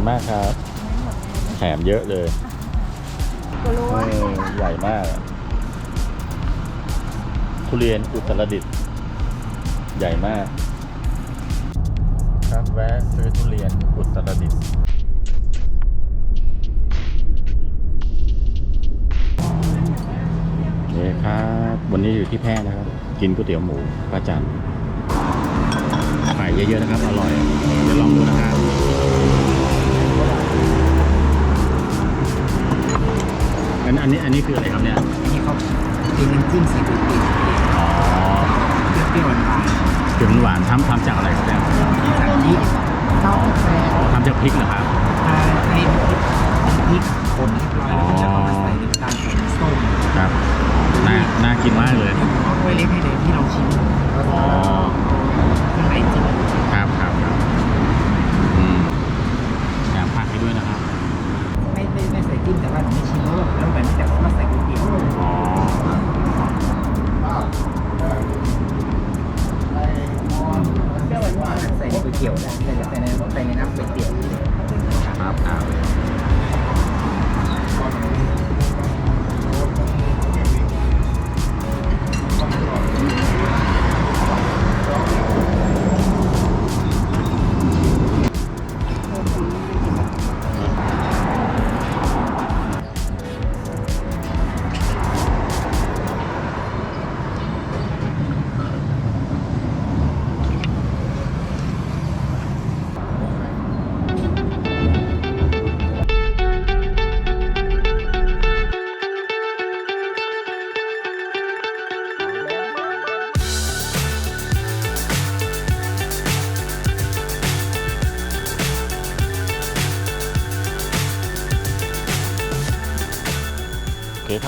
คุณมากครับแถมเยอะเลยก็รู้ว่าใหญ่มาก ทุเรียนอุตรดิตถ์ใหญ่มาก ครับแวะซื้อทุเรียนอุตรดิตถ์นี่ครับ วันนี้อยู่ที่แพร่นะครับ กินก๋วยเตี๋ยวหมูป้าจันไข่เยอะๆนะครับ อร่อย เดี๋ยวลองดูนะครับ อันอันนี้อันนี้คืออะไรครับเนี่ยนี่เขาเป็นน้ำจิ้มซีฟู้ดติดอ๋อเปรี้ยวๆหวานถึงหวานทำทำจากอะไรครับเนี่ยๆจากนี้เต้าแฟทำจากพริกเหรอครับ อ่าในพริกป่นเรียบร้อยแล้วก็จะเอามาใส่น้ำตาลใส่น้ำส้มครับ น่าน่ากินมากเลย เอาถ้วยเล็กให้เลยที่เราชิมแล้วก็อ๋อ ข้างในจิ้มครับ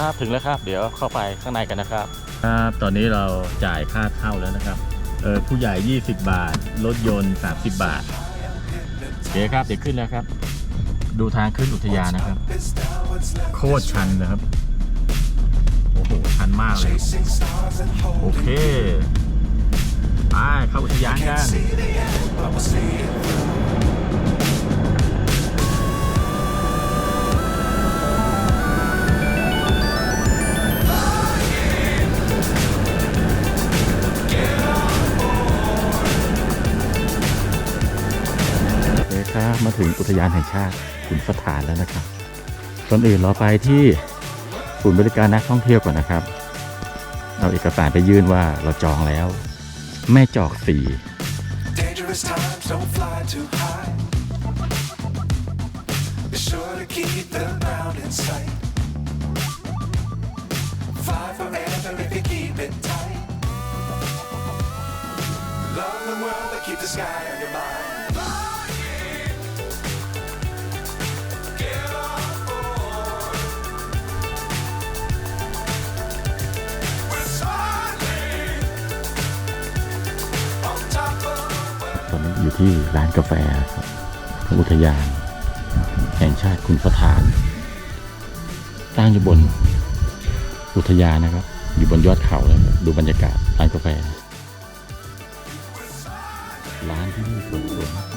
คครับ ถึงแล้วครับ เดี๋ยวเข้าไปข้างในกันนะครับ ครับ ตอนนี้เราจ่ายค่าเข้าแล้วนะครับ เออผู้ใหญ่ 20 บาท รถยนต์ 30 บาทโอเคครับ เดี๋ยวขึ้นแล้วครับ ดูทางขึ้นอุทยานนะครับ โคตรชันนะครับ โอ้โห ชันมากเลย โอเค ไปเข้าอุทยานกัน มาถึงอุทยานแห่งชาติขุนสถานแล้วนะครับก่อนอื่นเราไปที่ศูนย์บริการนักท่องเที่ยวก่อนนะครับ เอาเอกสารไปยื่นว่าเราจองแล้ว แม่จอกสี่ keep the sky on your mind. อยู่ที่ร้านกาแฟครับของอุทยาน แห่งชาติขุนสถาน ตั้งอยู่บนอุทยานนะครับ อยู่บนยอดเขาเลยดูบรรยากาศร้านกาแฟ ร้านที่นี่สวยๆ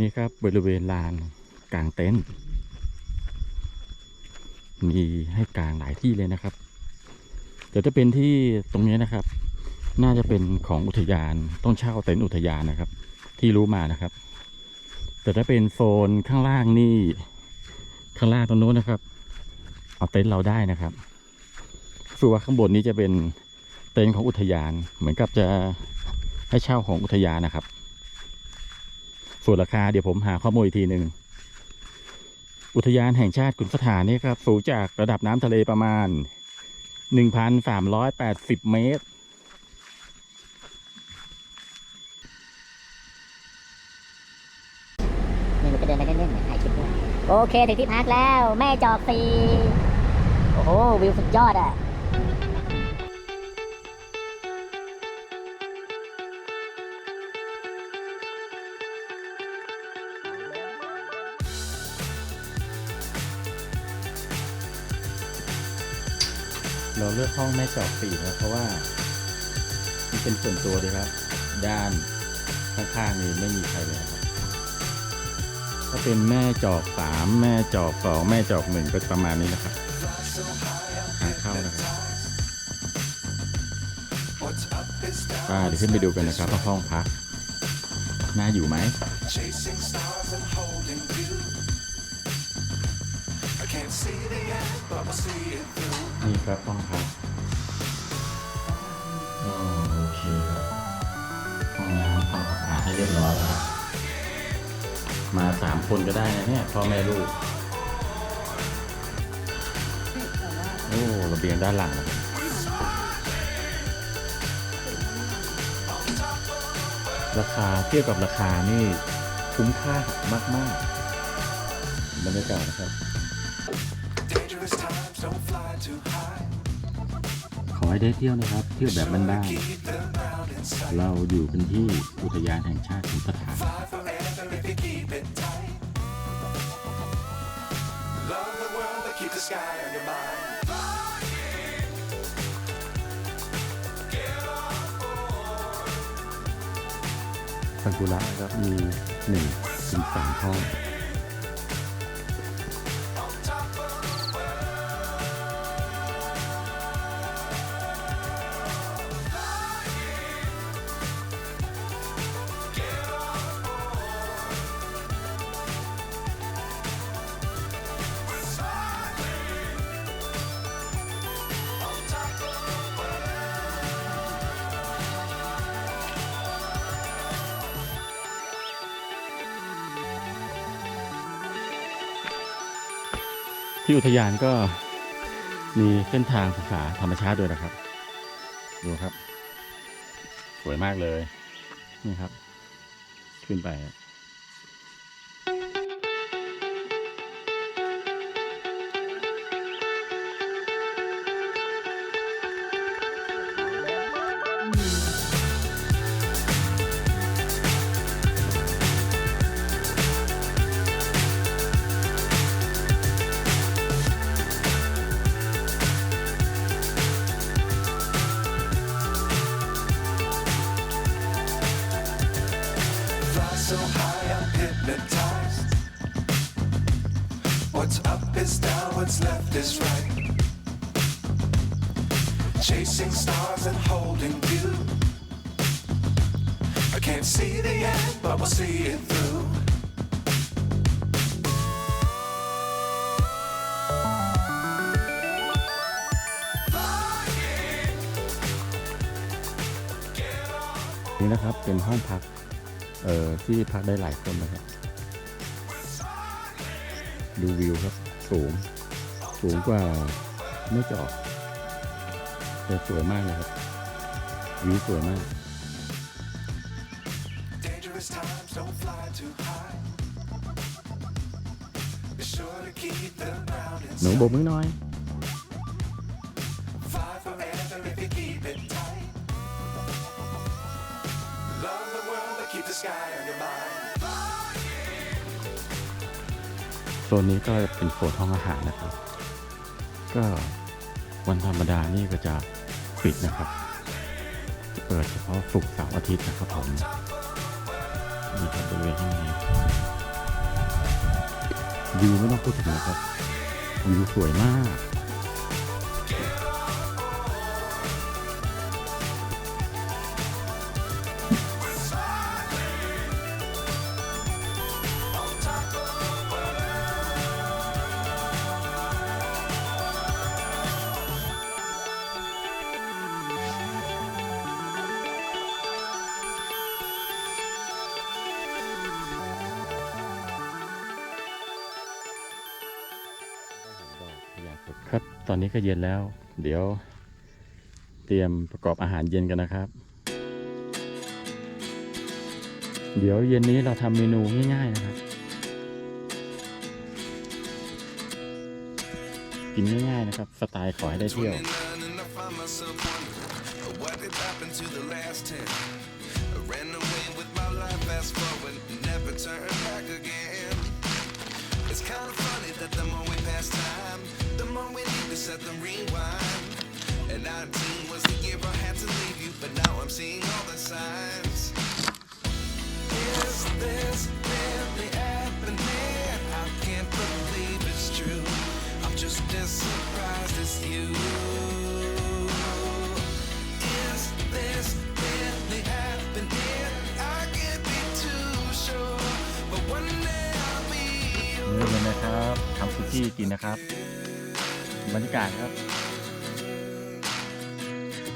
นี่ครับบริเวณลานกลางเต็นท์มีให้กลางหลายที่เลยนะครับเดี๋ยวจะเป็นที่ตรงนี้นะครับ น่าจะเป็นของอุทยานต้องเช่าเต็นท์อุทยานนะครับ ที่รู้มานะครับ แต่ถ้าเป็นโซนข้างล่างนี่ข้างล่างตรงโน้นนะครับ เอาเต็นท์เราได้นะครับสึกว่าข้างบนนี้จะเป็นเต็นท์ของอุทยาน เหมือนกับจะให้เช่าของอุทยานนะครับ ส่วนราคาเดี๋ยวผมหาข้อมูลอีกทีหนึ่ง อุทยานแห่งชาติขุนสถานนี่ครับ สูงจากระดับน้ำทะเลประมาณ 1,380 เมตรนี่หนูจะเดินไปเล่นๆเนี่ยถ่ายคลิปด้วยโอเค ถึงที่พักแล้ว แม่จอกสีโอ้โห วิวสุดยอดอะ เราเลือกห้องแม่จอกสี่นะเพราะว่ามันเป็นส่วนตัวดีครับ ด้านข้างๆนี่ไม่มีใครเลยครับ ถ้าเป็นแม่จอกสามแม่จอกสองแม่จอกหนึ่งก็ประมาณนี้นะครับทางเข้านะครับ What's up is down, ป้าเดี๋ยวขึ้นไปดูกันนะครับว่าห้องพักน่าอยู่ไหม นี่ครับห้องพักอ๋อโอเคครับห้องน้ำความสะอาดให้เรียบร้อยแล้วครับมาสามคนก็ได้นะเนี่ยพ่อแม่ลูก โอ้ระเบียงด้านหลังนะครับราคาเทียบกับราคานี่คุ้มค่ามาก ๆ บรรยากาศนะครับ ขอให้ได้เที่ยวนะครับ เที่ยวแบบบ้าน Keep them out in sight. ๆเราอยู่กันที่อุทยานแห่งชาติขุนสถาน Fly forever if you keep it tight. Love the world, but keep the sky on your mind. ซากุระครับมีหนึ่งถึงสามห้อง ที่อุทยานก็มีเส้นทางศึกษาธรรมชาติด้วยนะครับ ดูครับ สวยมากเลย นี่ครับ ขึ้นไป is right. Chasing stars and holding you. I can't see the end, but we'll see it through. นี่นะครับเป็นห้องพัก เอ่อที่พักได้หลายคนนะครับ ดูวิวครับ สูง สูงกว่าไม่จอกแต่สวยมากเลยครับวิวสวยมาก Dangerous times don't fly too high. Be sure to keep them out หนู inside. โบกมือหน่อย Fly forever if you keep it tight. Love the world, but keep the sky on your mind. โซนนี้ก็เป็นโซนห้องอาหารนะครับ ก็วันธรรมดานี่ก็จะปิดนะครับเปิดเฉพาะศุกร์เสาร์อาทิตย์นะครับผมนี่ครับบริเวณข้างในวิวไม่ต้องพูดถึงนะครับวิวสวยมาก ครับ ตอนนี้ก็เย็นแล้ว เดี๋ยว เตรียมประกอบอาหารเย็นกันนะครับ เดี๋ยวเย็นนี้เราทำเมนูง่าย ๆ นะครับ กินง่ายๆนะครับ สไตล์ขอให้ได้เที่ยว but now I'm seeing all the signs. Is this really happening? I can't believe it's true. I'm just as surprised as you. Is this really happening? I can't be too sure, but one day I'll be มื้อเย็นะครับทำซุกี้กินนะครับ บรรยากาศครับ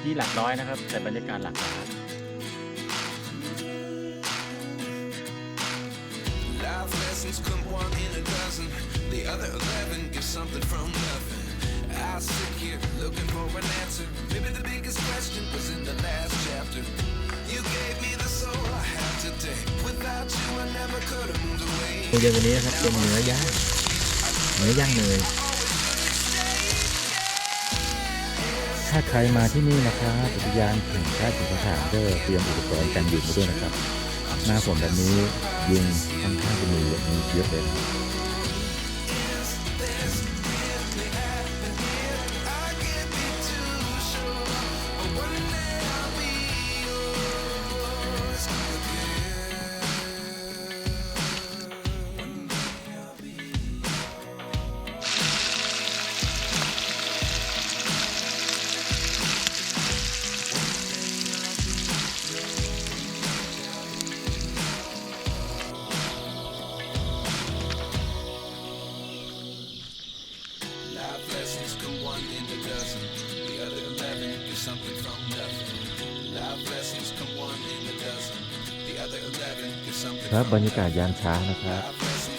ที่หลักร้อยนะครับ แต่บรรยากาศหลักล้าน Life lessons come one in a dozen. The other eleven give something from nothing. I sit here looking for an answer. Maybe the biggest question was in the last chapter. You gave me the soul I have today. Without you, I never could have moved away. เย็นวันนี้นะครับเป็นเนื้อย่างเนื้อย่างเนย ถ้าใครมาที่นี่นะครับอุทยานแห่งชาติขุนสถานก็เตรียมอุปกรณ์กันยุงมาด้วยนะครับ หน้าฝนแบบนี้ยุงค่อนข้างจะมีมีเยอะเลย ครับบรรยากาศยามเช้านะครับ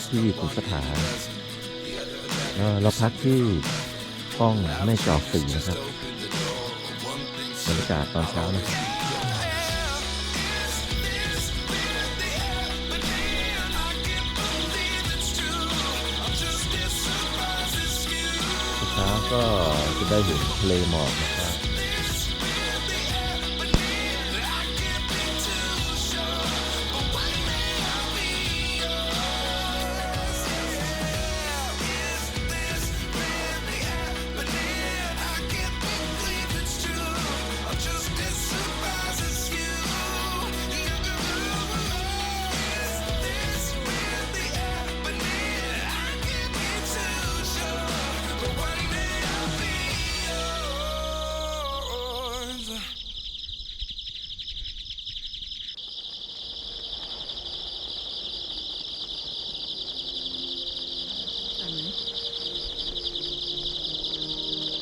ที่ขุนสถานเราพักที่ห้องแม่จอกสีนะครับบรรยากาศตอนเช้านะครับเช้าก็จะได้เห็นทะเลหมอก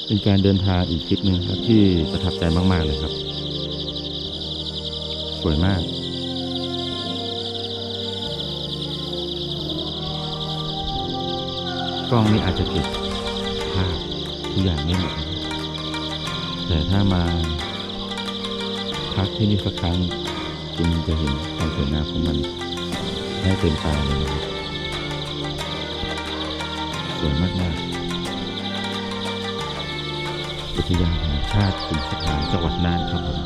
เป็นการเดินทางอีกทริปหนึ่งครับที่ประทับใจมาก ๆ เลยครับ สวยมาก กล้องนี้อาจจะเก็บภาพทุกอย่างไม่หมดแต่ถ้ามาพักที่นี่สักครั้งคุณจะเห็นความสวยงามของมันได้เต็มตาเลยนะครับสวยมากๆ อุทยานแห่งชาติขุนสถานจังหวัดน่านครับผม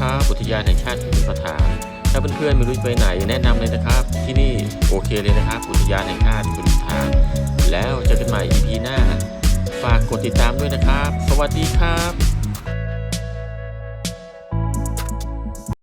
ทริปแล้วครับอุทยานแห่งชาติหินประถาน ถ้าเพื่อนๆไม่รู้จะไปไหนแนะนำเลยนะครับ ที่นี่โอเคเลยนะครับอุทยานแห่งชาติหินประถาน แล้วเจอกันใหม่ EP หน้า ฝากกดติดตามด้วยนะครับ สวัสดีครับ